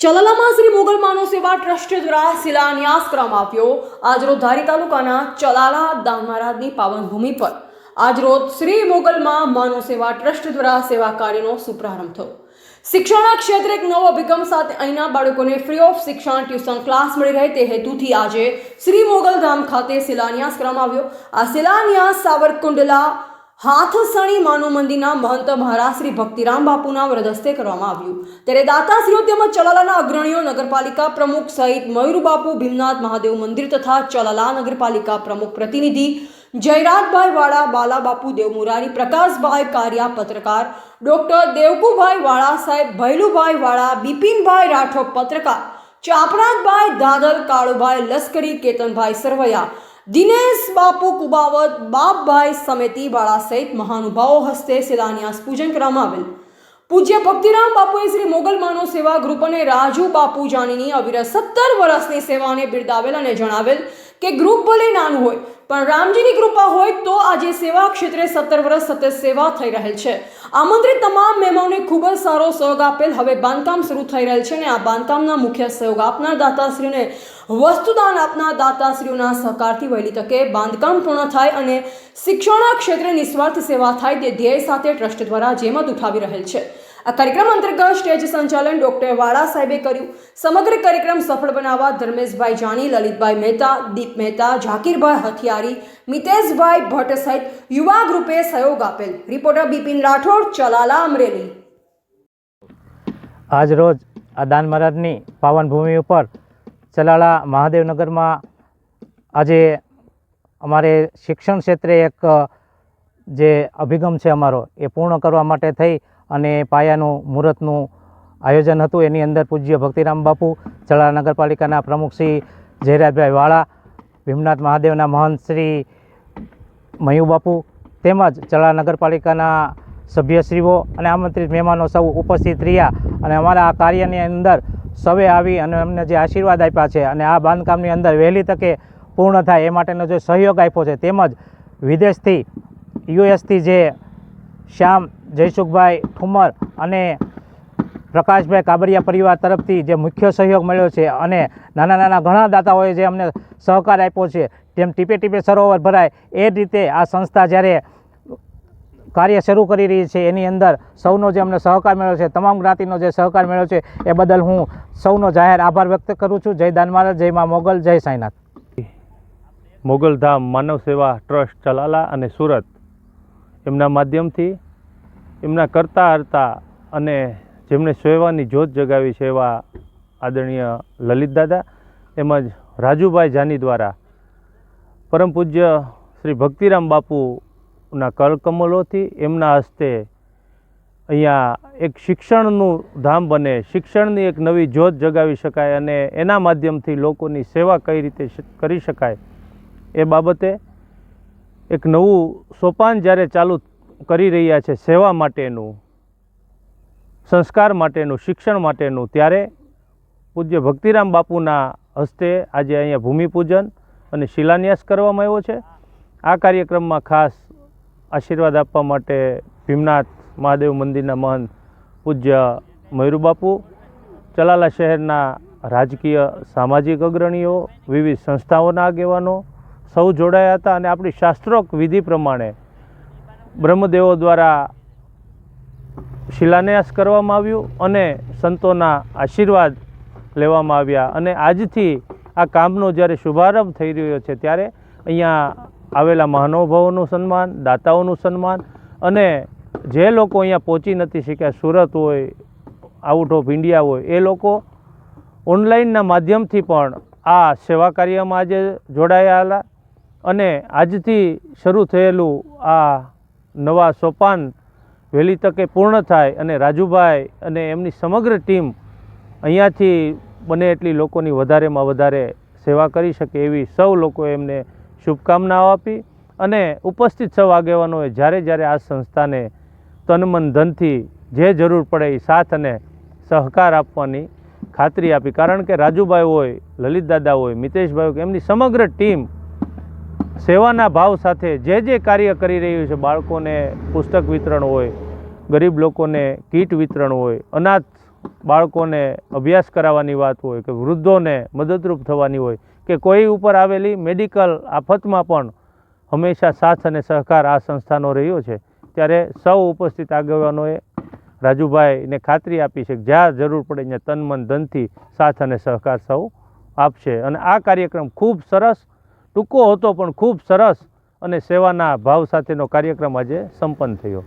ચલાલામાં શ્રી મોગલ માનવ સેવા ટ્રસ્ટ દ્વારા શિલાન્યાસ કરવામાં આવ્યો. આજરોજ ધારી તાલુકાના ચલાલા દામરાજની પાવન ભૂમિ પર આજરોજ શ્રી મોગલમાં માનવ સેવા ટ્રસ્ટ દ્વારા સેવા કાર્યનો શુભારંભ થયો. શિક્ષણના ક્ષેત્રે એક નવો અભિગમ સાથે અહીંના બાળકોને ફ્રી ઓફ શિક્ષણ ટ્યુશન ક્લાસ મળી રહે તે હેતુથી આજે શ્રી મોગલ ધામ ખાતે શિલાન્યાસ કરવામાં આવ્યો. આ શિલાન્યાસ સાવરકુંડલા હાથસણી માનવ મંદિરના મહંત મહારાજ શ્રી ભક્તિરામ બાપુના વ્રદસ્તે કરવામાં આવ્યું. ત્યારે દાતાશ્રીઓ તેમજ ચલાલાના અગ્રણીઓ નગરપાલિકા પ્રમુખ સહિત મયુર બાપુ, ભીમનાથ મહાદેવ મંદિર તથા ચલાલા નગરપાલિકા પ્રમુખ પ્રતિનિધિ જયરાજભાઈ વાળા બાલાબાપુ દેવમુરારી પ્રકાશભાઈ કારિયા, પત્રકાર ડોક્ટર દેવકુભાઈ વાળા સાહેબ, ભૈલુભાઈ વાળા, બિપિનભાઈ રાઠોડ, પત્રકાર ચાપરાજભાઈ દાદલ કાળુભાઈ, લશ્કરી, કેતનભાઈ સરવૈયા દિનેશ બાપુ કુબાવત, બાપભાઈ સમિતિ વાળા સહિત મહાનુભાવો હસ્તે શિલાન્યાસ પૂજન કરવામાં આવેલ. પૂજ્ય ભક્તિરામ બાપુએ શ્રી મોગલ માનો સેવા ગ્રુપ અને રાજુ બાપુ જાણીની અવિરત સત્તર વર્ષની સેવાને બિરદાવેલ અને જણાવેલ કે ગ્રુપ ભલે નાનું હોય, પણ રામજીની કૃપા હોય તો આજે સેવા ક્ષેત્રે સત્તર વર્ષ સતત સેવા થઈ રહેલ છે. આમંત્રિત તમામ મહેમાનોને ખૂબ જ સારો સહયોગ આપેલ હવે બાંધકામ શરૂ થઈ રહેલ છે અને આ બાંધકામના મુખ્ય સહયોગ આપનાર દાતાશ્રીઓને વસ્તુદાન આપનાર દાતાશ્રીઓના સહકારથી વહેલી તકે બાંધકામ પૂર્ણ થાય અને શિક્ષણના ક્ષેત્રે નિસ્વાર્થ સેવા થાય તે ધ્યેય સાથે ટ્રસ્ટ દ્વારા જેમત ઉઠાવી રહેલ છે. આ કાર્યક્રમ અંતર્ગત સ્ટેજ સંચાલન ડોક્ટર વાળા સાહેબે કર્યું. સમગ્ર કાર્યક્રમ સફળ બનાવવા ધર્મેશભાઈ જાની, લલિતભાઈ મહેતા, દીપ મહેતા, ઝાકીરભાઈ હથિયારી, મિતેશભાઈ ભટ્ટ સહિત યુવા ગ્રુપે સહયોગ આપેલ. રિપોર્ટર બિપિન રાઠોડ, ચલાલા અમરેલી. આજ રોજ આ દાન મહારાજની પાવન ભૂમિ ઉપર ચલાળા મહાદેવનગરમાં આજે અમારે શિક્ષણ ક્ષેત્રે એક જે અભિગમ છે અમારો, એ પૂર્ણ કરવા માટે થઈ. અને પાયાનું, મુહૂર્તનું આયોજન હતું. એની અંદર પૂજ્ય ભક્તિરામ બાપુ ચલાળા નગરપાલિકાના પ્રમુખ શ્રી જયરાજભાઈ વાળા, ભીમનાથ મહાદેવના મહંત શ્રી મયુ બાપુ તેમજ ચલાળા નગરપાલિકાના સભ્યશ્રીઓ અને આમંત્રિત મહેમાનો સૌ ઉપસ્થિત રહ્યા અને અમારા આ કાર્યની અંદર સૌએ આવી અને અમને જે આશીર્વાદ આપ્યા છે અને આ બાંધકામની અંદર વહેલી તકે પૂર્ણ થાય એ માટેનો જે સહયોગ આપ્યો છે તેમજ વિદેશથી, યુએસથી જે શ્યામ જયસુખભાઈ ઠુમર અને પ્રકાશભાઈ કાબરિયા પરિવાર તરફથી જે મુખ્ય સહયોગ મળ્યો છે અને નાના નાના ઘણા દાતાઓએ જે અમને સહકાર આપ્યો છે, તેમ ટીપે ટીપે સરોવર ભરાય એ રીતે આ સંસ્થા જ્યારે કાર્ય શરૂ કરી રહી છે, એની અંદર સૌનો જે અમને સહકાર મળ્યો છે, તમામ જ્ઞાતિનો જે સહકાર મળ્યો છે, એ બદલ હું સૌનો જાહેર આભાર વ્યક્ત કરું છું. જય દાન મહારાજ, જય મા મોગલ, જય સાંઈનાથ. મોગલધામ માનવ સેવા ટ્રસ્ટ ચલાલા અને સુરત. એમના માધ્યમથી એમના કરતા હરતા અને જેમણે સેવાની જોત જગાવી છે એવા આદરણીય લલિત દાદા તેમજ રાજુભાઈ જાની દ્વારા પરમ પૂજ્ય શ્રી ભક્તિરામ બાપુના કલકમલોથી એમના હસ્તે અહીંયા એક શિક્ષણનું ધામ બને, શિક્ષણની એક નવી જોત જગાવી શકાય અને એના માધ્યમથી લોકોની સેવા કઈ રીતે કરી શકાય એ બાબતે એક નવું સોપાન જ્યારે ચાલુ કરી રહ્યા છે સેવા માટેનું, સંસ્કાર માટેનું, શિક્ષણ માટેનું, ત્યારે પૂજ્ય ભક્તિરામ બાપુના હસ્તે આજે અહીંયા ભૂમિપૂજન અને શિલાન્યાસ કરવામાં આવ્યો છે. આ કાર્યક્રમમાં ખાસ આશીર્વાદ આપવા માટે ભીમનાથ મહાદેવ મંદિરના મહંત પૂજ્ય મયુરબાપુ ચલાલા શહેરના રાજકીય સામાજિક અગ્રણીઓ, વિવિધ સંસ્થાઓના આગેવાનો સૌ જોડાયા હતા અને આપણી શાસ્ત્રોક્ત વિધિ પ્રમાણે બ્રહ્મદેવો દ્વારા શિલાન્યાસ કરવામાં આવ્યું અને સંતોના આશીર્વાદ લેવામાં આવ્યા. અને આજથી આ કામનો જ્યારે શુભારંભ થઈ રહ્યો છે ત્યારે અહીંયા આવેલા મહાનુભાવોનું સન્માન, દાતાઓનું સન્માન અને જે લોકો અહીંયા પહોંચી નથી શક્યા, સુરત હોય આઉટ ઓફ ઇન્ડિયા હોય, એ લોકો ઓનલાઈનના માધ્યમથી પણ આ સેવા કાર્યમાં આજે જોડાયેલા અને આજથી શરૂ થયેલું આ નવા સોપાન વહેલી તકે પૂર્ણ થાય અને રાજુભાઈ અને એમની સમગ્ર ટીમ અહીંયાથી બને એટલી લોકોની વધારેમાં વધારે સેવા કરી શકે એવી સૌ લોકોએ એમને શુભકામનાઓ આપી અને ઉપસ્થિત સૌ આગેવાનોએ જ્યારે જ્યારે આ સંસ્થાને તનમન ધનથી જે જરૂર પડે એ સાથ અને સહકાર આપવાની ખાતરી આપી. કારણ કે રાજુભાઈ હોય લલિત દાદા હોય, મિતેશભાઈ હોય, એમની સમગ્ર ટીમ સેવાના ભાવ સાથે જે જે કાર્ય કરી રહ્યું છે, બાળકોને પુસ્તક વિતરણ હોય, ગરીબ લોકોને કીટ વિતરણ હોય, અનાથ બાળકોને અભ્યાસ કરાવવાની વાત હોય, કે વૃદ્ધોને મદદરૂપ થવાની હોય, કે કોઈ ઉપર આવેલી મેડિકલ આફતમાં પણ હંમેશા સાથ અને સહકાર આ સંસ્થાનો રહ્યો છે, ત્યારે સૌ ઉપસ્થિત આગેવાનોએ રાજુભાઈને ખાતરી આપી છે જ્યાં જરૂર પડે ત્યાં તન, મન, ધનથી સાથ અને સહકાર સૌ આપશે. અને આ કાર્યક્રમ ખૂબ સરસ ટૂંકો હતો પણ ખૂબ સરસ અને સેવાના ભાવ સાથેનો કાર્યક્રમ આજે સંપન્ન થયો.